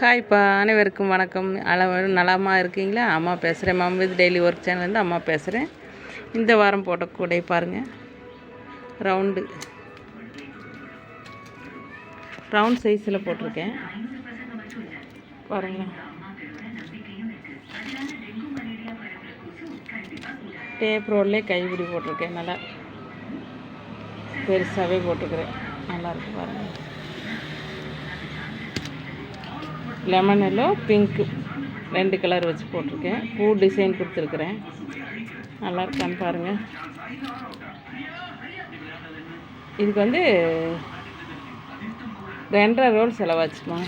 ஹாய்ப்பா அனைவருக்கும் வணக்கம். அளவு நலமாக இருக்கீங்களா? அம்மா பேசுகிறேன் மம்மிது டெய்லி ஒர்க் சேனல்லேருந்து அம்மா பேசுகிறேன் இந்த வாரம் போட்ட கூடை பாருங்கள் ரவுண்டு ரவுண்ட் சைஸில் போட்டிருக்கேன். பாருங்கள் டேப் ரோட்லேயே கைப்பிடி போட்டிருக்கேன். நல்லா பெருசாகவே போட்டுக்கிறேன். நல்லாயிருக்கு பாருங்கள் லெமன் எல்லோ பிங்க்கு ரெண்டு கலர் வச்சு போட்டிருக்கேன். பூ டிசைன் கொடுத்துருக்குறேன். நல்லா இருக்கான்னு பாருங்கள் இதுக்கு வந்து ரெண்டரை ரோல் செலவாச்சுமா.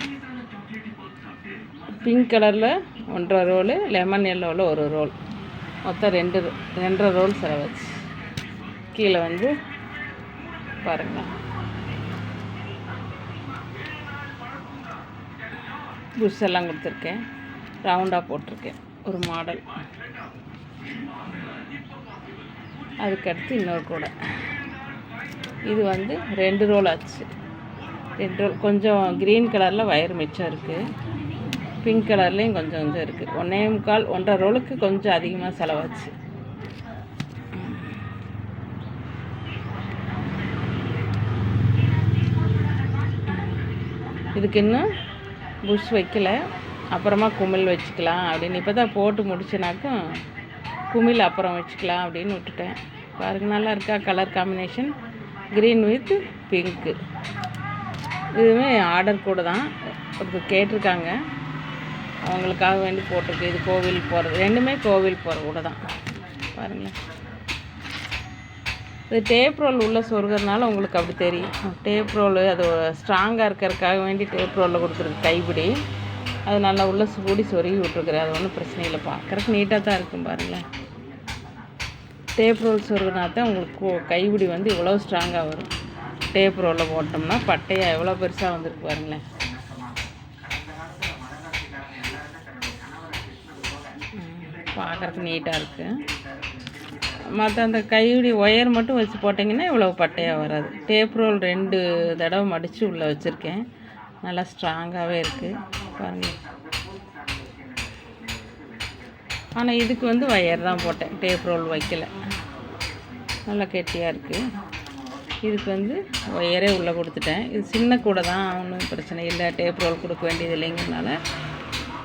பிங்க் கலரில் ஒன்றரை ரோலு லெமன் எல்லோவில் ஒரு ரோல். மொத்தம் ரெண்டு ரெண்டரை ரோல் செலவாச்சு. கீழே வந்து பாருங்கள் புஷ் எல்லாம் கொடுத்துருக்கேன் ரவுண்டாக போட்டிருக்கேன். ஒரு மாடல் அதுக்கடுத்து இன்னொரு கூடை. இது வந்து ரெண்டு ரோல் ஆச்சு. ரெண்டு ரோல் கொஞ்சம் க்ரீன் கலரில் வயர் மிச்சம் இருக்குது பிங்க் கலர்லேயும் கொஞ்சம் கொஞ்சம் இருக்குது ஒன்றே முக்கால் ஒன்றரை ரோலுக்கு கொஞ்சம் அதிகமாக செலவாச்சு. இதுக்கு இன்னும் புஷ் வைக்கல. அப்புறமா குமிழ் வச்சுக்கலாம் அப்படின்னு. இப்போ தான் போட்டு முடிச்சனாக்கும் குமிழ் அப்புறம் வச்சுக்கலாம் அப்படின்னு விட்டுட்டேன். பாருங்க நல்லா இருக்கா colour combination green with pink இதுவுமே ஆர்டர் கூட தான். ஒருத்தர் கேட்டிருக்காங்க. அவங்களுக்காக வேண்டி போட்டிருக்கு. இது கோவில் போகிறது ரெண்டுமே கோவில் போகிற கூட தான். பாருங்களேன். இது டேப் ரோல் உள்ளே சொருகிறதுனால உங்களுக்கு அப்படி தெரியும். டேப் ரோல் அது ஸ்ட்ராங்காக இருக்கிறதுக்காக வேண்டி டேப் ரோலில் கொடுத்துருக்கு கைப்பிடி. அது நல்லா உள்ளே சூடி சொருகி விட்ருக்குறேன் அது ஒன்றும் பிரச்சனை இல்லை. பார்க்குறக்கு நீட்டாக தான் இருக்கும் பாருங்களேன். டேப் ரோல் சொருகினா தான் உங்களுக்கு கைப்பிடி வந்து இவ்வளோ ஸ்ட்ராங்காக வரும். டேப் ரோலில் போட்டோம்னா பட்டையாக எவ்வளோ பெருசாக வந்துருக்கு பாருங்களேன். பார்க்குறதுக்கு நீட்டாக இருக்குது மற்ற அந்த கையுடைய ஒயர் மட்டும் வச்சு போட்டிங்கன்னா இவ்வளோ பட்டையாக வராது. டேப் ரோல் ரெண்டு தடவை மடித்து உள்ளே வச்சுருக்கேன். நல்லா ஸ்ட்ராங்காகவே இருக்குது பாருங்கள் ஆனால் இதுக்கு வந்து ஒயர் தான் போட்டேன். டேப் ரோல் வைக்கல. நல்லா கெட்டியாக இருக்குது இதுக்கு வந்து ஒயரே உள்ளே கொடுத்துட்டேன். இது சின்ன கூட தான் ஒன்றும் பிரச்சனை இல்லை. டேப் ரோல் கொடுக்க வேண்டியது இல்லைங்கிறனால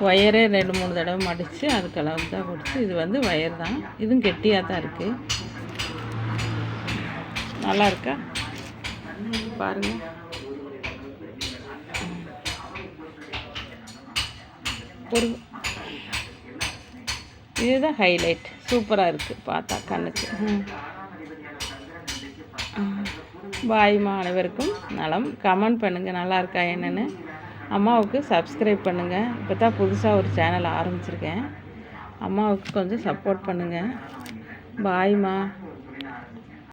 ஒயரே ரெண்டு மூணு தடவை மடித்து அதுக்கு அளவு தான் கொடுத்து இது வந்து ஒயர் தான் இதுவும் கெட்டியாக தான் இருக்குது நல்லா இருக்கா பாருங்கள் ஒரு இதுதான் ஹைலைட் சூப்பராக இருக்குது பார்த்தா கண்ணுக்கு. பாய்மா அனைவருக்கும் நலம். கமெண்ட் பண்ணுங்கள் நல்லா இருக்கா என்னென்னு. அம்மாவுக்கு சப்ஸ்கிரைப் பண்ணுங்கள் இப்போ தான் புதுசாக ஒரு சேனல் ஆரம்பிச்சிருக்கேன். அம்மாவுக்கு கொஞ்சம் சப்போர்ட் பண்ணுங்கள் பாய்மா